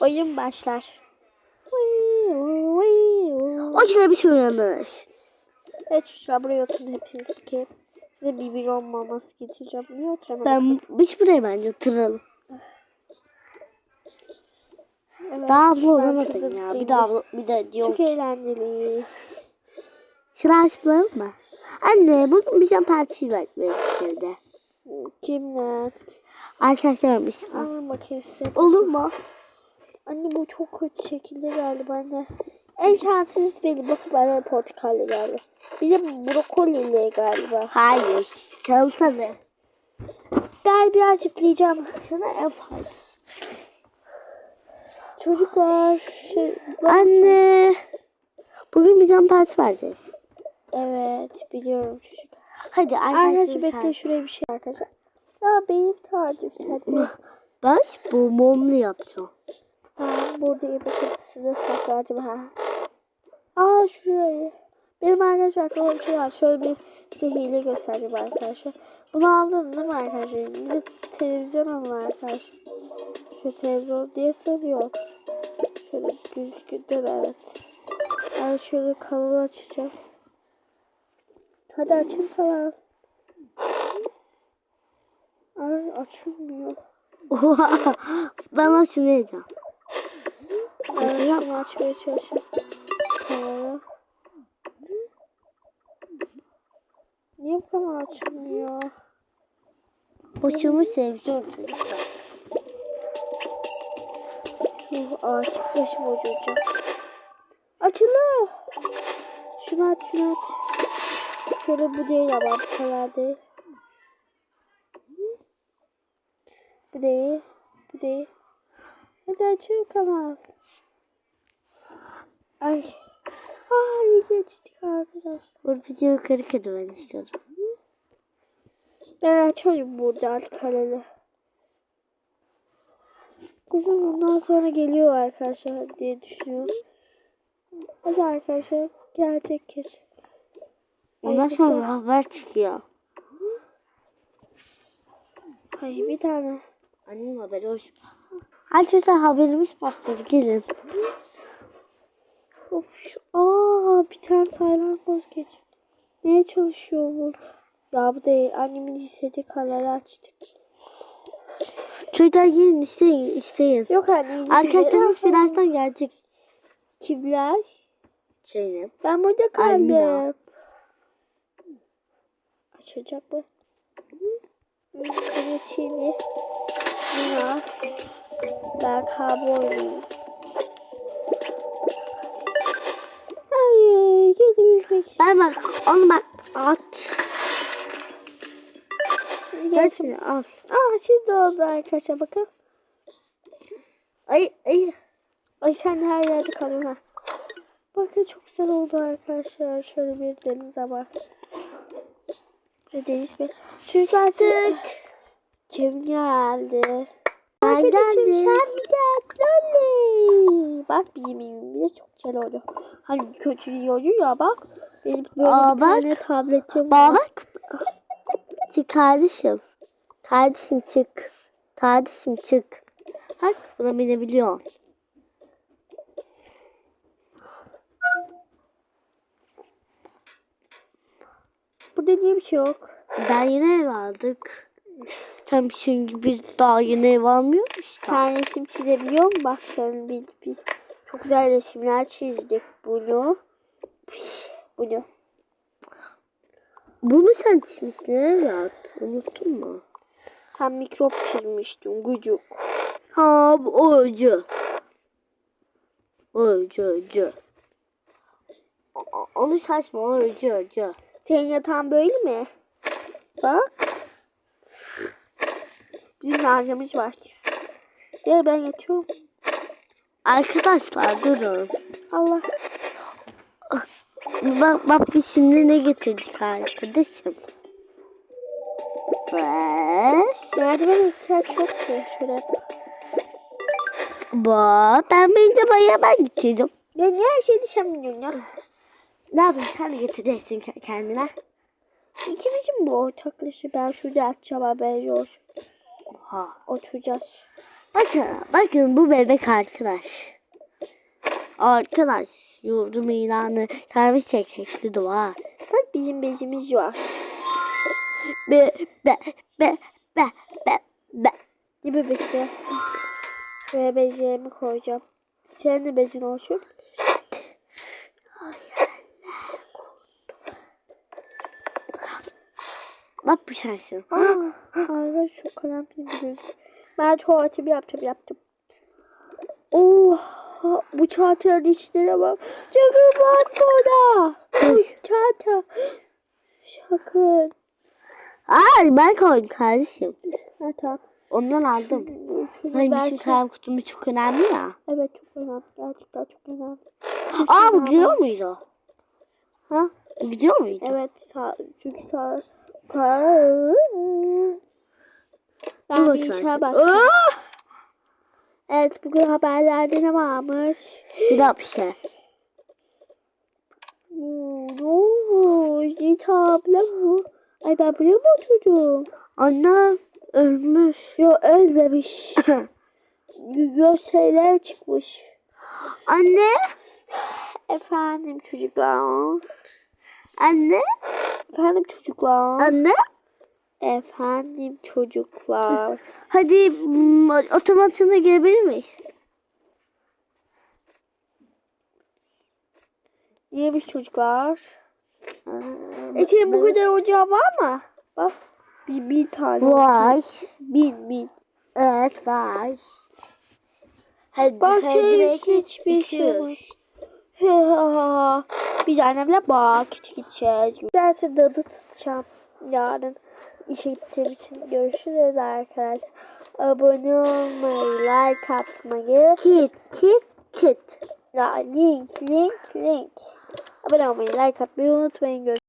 Oyun başlar. O şöyle bir şey uyanır. Evet çocuklar buraya oturun hepiniz bir kere. Size bir biberon maması getireceğim. Niye oturamadın? Ben biz buraya bence oturalım. Evet, Daha bu olamadın ya. Bir daha bir de diyor. Çok eğlenceli. Şurayı açmayalım mı? Anne bugün bize parti var içeride. Kimler? Arkadaşlarmış. Alın bakayım size. Olur mu? Anne bu çok kötü şekilde geldi bana. En şanslınız benim. Bakın bana portakallı geldi. Bir de brokoliyle galiba. Hayır. Çalsana. Ben bir açıklayacağım. Şuna en fazla. Çocuklar. Şey, Anne. Bugün bize parti vereceğiz. Evet biliyorum çocuk. Hadi Arkadaşlar arkadaşlar bekle şuraya bir şey arkadaşlar. Ya benim tacım sende. Ben bu mumlu yapacağım. Ben burada yemek odasında saklayacağım ha. Aa şuraya. Benim arkadaşlar aklıma bir şey var. Şöyle bir size hile göstereyim arkadaşlar. Bunu aldınız değil mi arkadaşlar? Bir de televizyon alın arkadaşlar. Şu televizyon diye sanıyor. Şöyle düzgün mi? Evet. Ben şöyle kanalı açacağım. Hadi açın falan. Ay açılmıyor. Ben şunu Ben şunu açmaya çalışıyorum. Kanalı. Niye bu kanal açılmıyor? Televizyon çocuklar. Yuh artık başım ucuyacak. Açılıyor. Şunu aç şunu aç. Şöyle bu değil ama bu kadar değil. Bu değil. Bu değil. Hadi açın kanal. Ay. Ay geçtik arkadaşlar. Bu video kırık adı ben istiyorum. Ben açayım buradan kanalı. Kızım bundan sonra geliyor arkadaşlar diye düşünüyorum. Hadi arkadaşlar gelecek kesin. Ondan sonra haber çıkıyor. Ay bir tane. Annem haberi hoş. Arkadaşlar haberimiz başladı gelin. Of. Aa bir tane saylangoz geç. Neye çalışıyor bu? Ya bu değil. Annemin istediği kanalı açtık. Çocuklar gelin isteyin isteyin. Yok anne. Arkadaşlarınız birazdan gelecek. Kimler? Zeynep. Ben burada kaldım. Açacak mı? Evet şimdi. Mina. Ben. Hayır. Ben bak onu bak at. Gel şimdi al. Aa şimdi oldu arkadaşlar bakın. Ay ay. Ay sen her yerde kalıyorsun ha. Bakın çok güzel oldu arkadaşlar. Şöyle bir denize. Bir deniz bir. Çünkü artık kim geldi? Ben geldim. sen mi geldin? Oley. Bak bir yemeğim bile çok güzel oldu. Hani kötü yiyordu ya bak. Benim böyle Aa, bir bak. tane tabletim var. bak. Çık kardeşim. Kardeşim çık. Kardeşim çık. Bak buna binebiliyorsun. Burada niye bir şey yok? Ben yine ev aldık. Sen çünkü biz daha yeni ev almıyoruz da. Sen resim çizebiliyor musun? Bak sen biz, biz çok güzel resimler çizdik. Bunu. Bunu. Bunu sen çizmiştin evlat. Unuttun mu? Sen mikrop çizmiştin. Gucuk. Ha bu oyuncu. O- o- Onu saçma oyuncu oyuncu. Senin yatağın böyle mi? Bak. Bizim harcamız var. Ya ben yatıyorum. Arkadaşlar durun. Allah. Bak, bak biz şimdi ne getirdik arkadaşım. Ve Merdiven ihtiyaç yok ki. Şöyle. bak ben bence bayağı ben getirdim. Ya niye her şeyi biliyorsun ya? Ne yapayım sen getireceksin ke- kendine. İkimizin bu ortaklışı. Ben şurada atacağım haberci olsun. Oha. Oturacağız. Bakın, bakın bu bebek arkadaş. Arkadaş, yurdum ilanı servis çekekli dua. Bak bizim bezimiz var. Be, be, be, be, be, be. Gibi bekle. Şuraya bezlerimi koyacağım. Senin de bezin olsun. Bak bu şaşın. Aa, çok önemli bir Ben tuvaletimi yaptım yaptım. Oha bu çantanın içine bak. Çakır bak. Bu çanta. Sakın. Ay ben koydum kardeşim. Ha tamam. Ondan aldım. Şunu Hani ben bizim kalem kutumuz çok önemli ya. Evet çok önemli. Gerçekten çok önemli. Aa bu gidiyor muydu? Ha? Gidiyor muydu? Evet sağ, çünkü sağ. Ben bir bakayım. işe bak. Aa! Evet bugün haberlerde ne varmış? Bir bir şey. Oo, abla bu. Ay ben buraya mı oturdum? Annem ölmüş. Yo ölmemiş. Gösteriler çıkmış. Anne. Efendim çocuklar. Anne. Efendim çocuklar. Anne. Efendim çocuklar. Hadi otomasyona girebilir miyiz? Neymiş çocuklar? E senin bu kadar ocağın var mı? Bak. Bir, bir tane. Var. Bin bin. Evet var. Hadi, Bak hadi şey hiçbir şey yok. Biz annemle bağ gideceğiz. Dersi dadı tutacağım yarın. işe gittiğim için görüşürüz arkadaşlar. Abone olmayı, like atmayı, Kit kit kit. ya link, link, link. Abone olmayı, like atmayı unutmayın. Görüşürüz.